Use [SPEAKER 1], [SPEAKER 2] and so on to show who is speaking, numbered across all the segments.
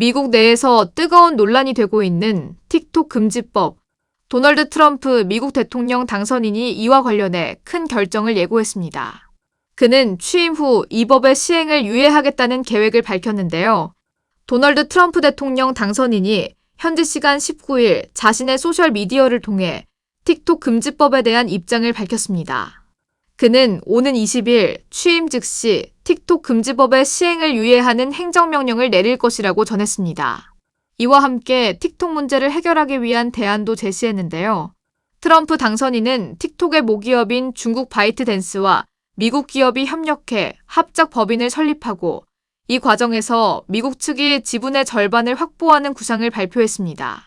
[SPEAKER 1] 미국 내에서 뜨거운 논란이 되고 있는 틱톡 금지법. 도널드 트럼프 미국 대통령 당선인이 이와 관련해 큰 결정을 예고했습니다. 그는 취임 후 이 법의 시행을 유예하겠다는 계획을 밝혔는데요. 도널드 트럼프 대통령 당선인이 현지 시간 19일 자신의 소셜 미디어를 통해 틱톡 금지법에 대한 입장을 밝혔습니다. 그는 오는 20일 취임 즉시 틱톡 금지법의 시행을 유예하는 행정명령을 내릴 것이라고 전했습니다. 이와 함께 틱톡 문제를 해결하기 위한 대안도 제시했는데요. 트럼프 당선인은 틱톡의 모기업인 중국 바이트댄스와 미국 기업이 협력해 합작 법인을 설립하고 이 과정에서 미국 측이 지분의 절반을 확보하는 구상을 발표했습니다.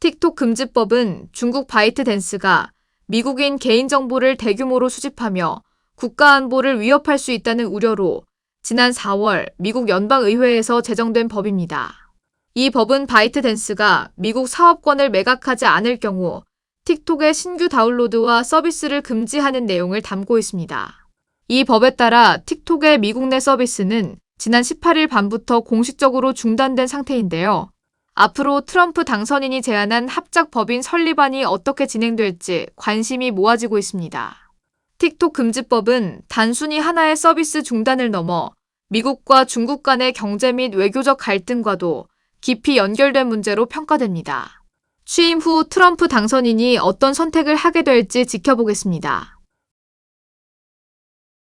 [SPEAKER 1] 틱톡 금지법은 중국 바이트댄스가 미국인 개인정보를 대규모로 수집하며 국가 안보를 위협할 수 있다는 우려로 지난 4월 미국 연방의회에서 제정된 법입니다. 이 법은 바이트댄스가 미국 사업권을 매각하지 않을 경우 틱톡의 신규 다운로드와 서비스를 금지하는 내용을 담고 있습니다. 이 법에 따라 틱톡의 미국 내 서비스는 지난 18일 밤부터 공식적으로 중단된 상태인데요. 앞으로 트럼프 당선인이 제안한 합작 법인 설립안이 어떻게 진행될지 관심이 모아지고 있습니다. 틱톡 금지법은 단순히 하나의 서비스 중단을 넘어 미국과 중국 간의 경제 및 외교적 갈등과도 깊이 연결된 문제로 평가됩니다. 취임 후 트럼프 당선인이 어떤 선택을 하게 될지 지켜보겠습니다.